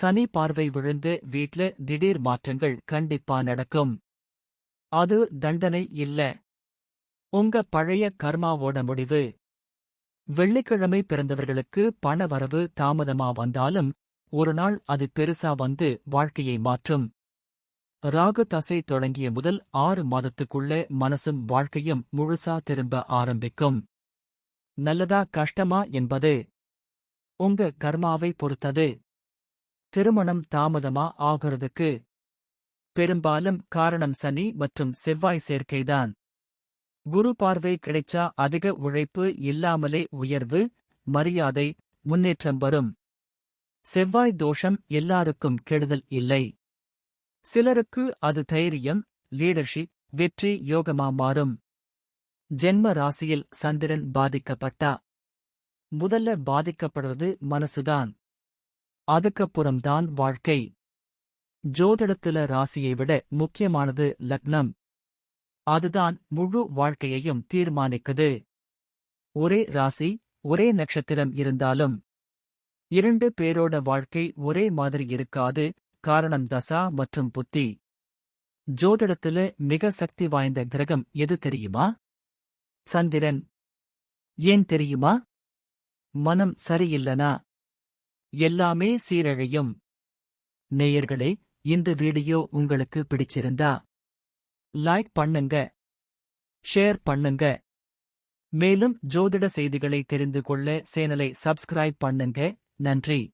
சனி பார்வை விழுந்து வீட்ல திடீர் மாற்றங்கள் கண்டிப்பா நடக்கும். அது தண்டனை இல்ல. உங்க பழைய கர்மாவோட முடிவு. வெள்ளிக்கிழமை பிறந்தவர்களுக்கு பண வரவு தாமதமா வந்தாலும் ஒரு நாள் அது பெருசா வந்து வாழ்க்கையை மாற்றும். ராகு தசை தொடங்கிய முதல் ஆறு மாதத்துக்குள்ள மனசும் வாழ்க்கையும் முழுசா திரும்ப ஆரம்பிக்கும். நல்லதா கஷ்டமா என்பது. உங்க கர்மாவை பொறுத்தது. திருமணம் தாமதமா ஆகிறதுக்கு? பெரும்பாலும் காரணம் சனி மற்றும் செவ்வாய் சேர்க்கைதான். குரு பார்வை கிடைச்சா அதிக உழைப்பு இல்லாமலே உயர்வு மரியாதை முன்னேற்றம் வரும். செவ்வாய் தோஷம் எல்லாருக்கும் கெடுதல் இல்லை. சிலருக்கு அது தைரியம் லீடர்ஷிப் வெற்றி யோகமா மாறும். ஜென்ம ராசியில் சந்திரன் பாதிக்கப்பட்டா? முதல்ல பாதிக்கப்படுறது மனசுதான். அதுக்கப்புறம்தான் வாழ்க்கை. ஜோதிடத்துல ராசியை விட முக்கியமானது லக்னம். அதுதான் முழு வாழ்க்கையையும் தீர்மானிக்குது. ஒரே ராசி ஒரே நட்சத்திரம் இருந்தாலும் இரண்டு பேரோட வாழ்க்கை ஒரே மாதிரி இருக்காது காரணம் தசா மற்றும் புத்தி. ஜோதிடத்துல மிக சக்தி வாய்ந்த கிரகம் எது தெரியுமா? சந்திரன். ஏன் தெரியுமா? மனம் சரியில்லனா? எல்லாமே சீரழையும். நேயர்களே இந்த வீடியோ உங்களுக்கு பிடிச்சிருந்தா லைக் பண்ணுங்க ஷேர் பண்ணுங்க. மேலும் ஜோதிட செய்திகளை தெரிந்து கொள்ள சேனலை சப்ஸ்கிரைப் பண்ணுங்க. நன்றி.